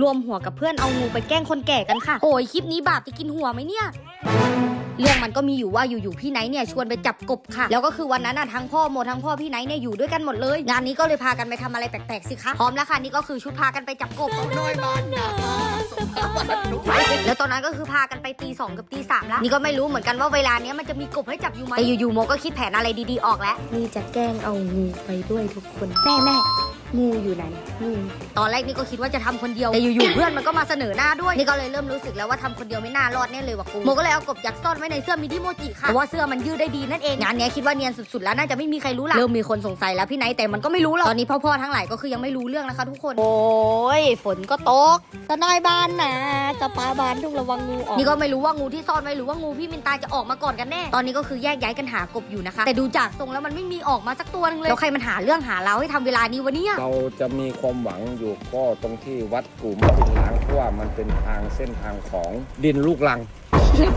รวมหัวกับเพื่อนเอางูไปแกล้งคนแก่กันค่ะ โอ้ยคลิปนี้บาปจะกินหัวไหมเนี่ยเรื่องมันก็มีอยู่ว่าอยู่ๆพี่ไนท์เนี่ยชวนไปจับกบค่ะ แล้วก็คือวันนั้นน่ะทั้งพ่อโมทั้งพ่อพี่ไนท์เนี่ยอยู่ด้วยกันหมดเลย งานนี้ก็เลยพากันไปทำอะไรแปลกๆสิคะพร้อมแล้วค่ะนี่ก็คือชุดพากันไปจับกบน้อยบ้านนะแล้วตอนนั้นก็คือพากันไปตีสองกับตีสามแล้วนี่ก็ไม่รู้เหมือนกันว่าเวลาเนี้ยมันจะมีกบให้จับอยู่ไหมแต่อยู่ๆโมก็คิดแผนอะไรดีๆออกแล้วนี่จะแกล้งเอางูไปด้วยทุกคนแม่แม่ งูอยู่ไหนงูตอนแรกนี่ก็คิดว่าจะทำคนเดียวแต่อยู่ๆเพื่อนมันก็มาเสนอหน้าด้วย นี่ก็เลยเริ่มรู้สึกแล้วว่าทำคนเดียวไม่น่ารอดแน่เลยว่ะกูโมก็เลยเอากบยักษ์ซ่อนไว้ในเสื้อมินิโมจิค่ะแต่ว่าเสื้อมันยืดได้ดีนั่นเองงานเนี้ยคิดว่าเนียนสุดๆแล้วน่าจะไม่มีใครรู้ละเริ่มมีคนสงสัยแล้วพี่ไนท์แต่มันก็ไม่รู้หรอกตอนนี้พ่อๆทั้งหลายก็คือยังไม่รู้เรื่องนะคะทุกคน โอ้ยฝนก็ตกตะน้อยบ้านนะจะปลาบ้านทุกระวังงูออกนี่ก็ไม่รู้ว่างูที่ซ่อนไว้หรือว่างูพี่มินตาจะออกมาก่อนกันแน่ตอนนี้ก็คือแยกย้ายกันหากบอยู่นะคะ แต่ดูจากทรงแล้วมันไม่มีออกมาสักตัวนึงเลยแล้วใครมันหาเรื่องหาเราวให้ทำเวลานี้วะเนี่ยเราจะมีความหวังอยู่ก็ตรงที่วัดกู่มะปินล้างเพราะว่ามันเป็นทางเส้นทางของดินลูกลัง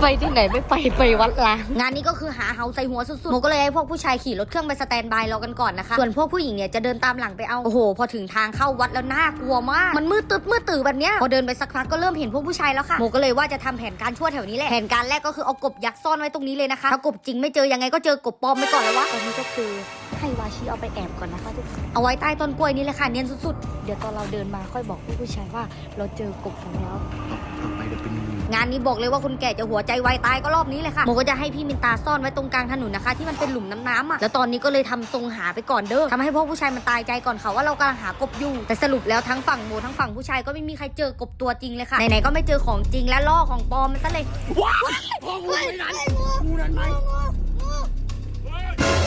ไปที่ไหนไม่ไปไปวัดล้างงานนี้ก็คือหาเฮาใส่หัวสุดๆโมก็เลยให้พวกผู้ชายขี่รถเครื่องไปสแตนบายรอกันก่อนนะคะ ส่วนพวกผู้หญิงเนี่ยจะเดินตามหลังไปเอา โอ้โห พอถึงทางเข้าวัดแล้วน่ากลัวมาก มันมืดตึ๊บมืดตื่นแบบเนี้ย พอเดินไปสักพักก็เริ่มเห็นพวกผู้ชายแล้วค่ะโมก็เลยว่าจะทำแผนการชั่วแถวนี้แหละ แผนการแรกก็คือเอากบยักษ์ซ่อนไว้ตรงนี้เลยนะคะ ถ้ากบจริงไม่เจอยังไงก็เจอกบปลอมไปก่อนเลยวะตอนนี้ก็คือให้วาชีเอาไปแอบก่อนนะคะทุกคนเอาไว้ใต้ต้นกล้วยนี่เลยค่ะเนียนสุดเดี๋ยวตอนเราเดินมาค่อยบอกผู้ผู้ชายว่า เราเจอกบของแล้วๆงานนี้บอกเลยว่าคนแก่จะหัวใจวายตายก็รอบนี้เลยค่ะโมก็จะให้พี่มินตาซ่อนไว้ตรงกลางถนนนะคะ ที่มันเป็นหลุมน้ำน้ำๆอะแล้วตอนนี้ก็เลยทำทรงหาไปก่อนเด้อทำให้พวกผู้ชายมันตายใจก่อนค่ะว่าเรากำลังหากบอยู่ แต่สรุปแล้วทั้งฝั่งโมทั้งฝั่งผู้ชายก็ไม่มีใครเจอกบตัวจริงเลยค่ะไหนๆก็ไม่เจอของจริงและล่อของปลอมมันซะเลยพ่อ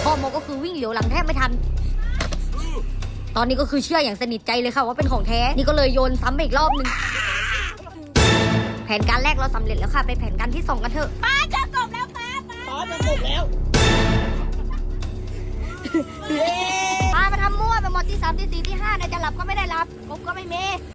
โมก็คือวิ่งเหลียวหลังแทบไม่ทัน ตอนนี้ก็คือเชื่ออย่างสนิทใจเลยค่ะว่าเป็นของแท้ นี่ก็เลยโยนซ้ำไปอีกรอบหนึงแผนการแรกเราสำเร็จแล้วค่ะ ไปแผนการที่สองกันเถอะป้าจะกบแล้วพามาทำมั่วไปหมดที่สามที่สี่ที่ห้าเนี่ยจะหลับก็ไม่ได้หลับกบก็ไม่มี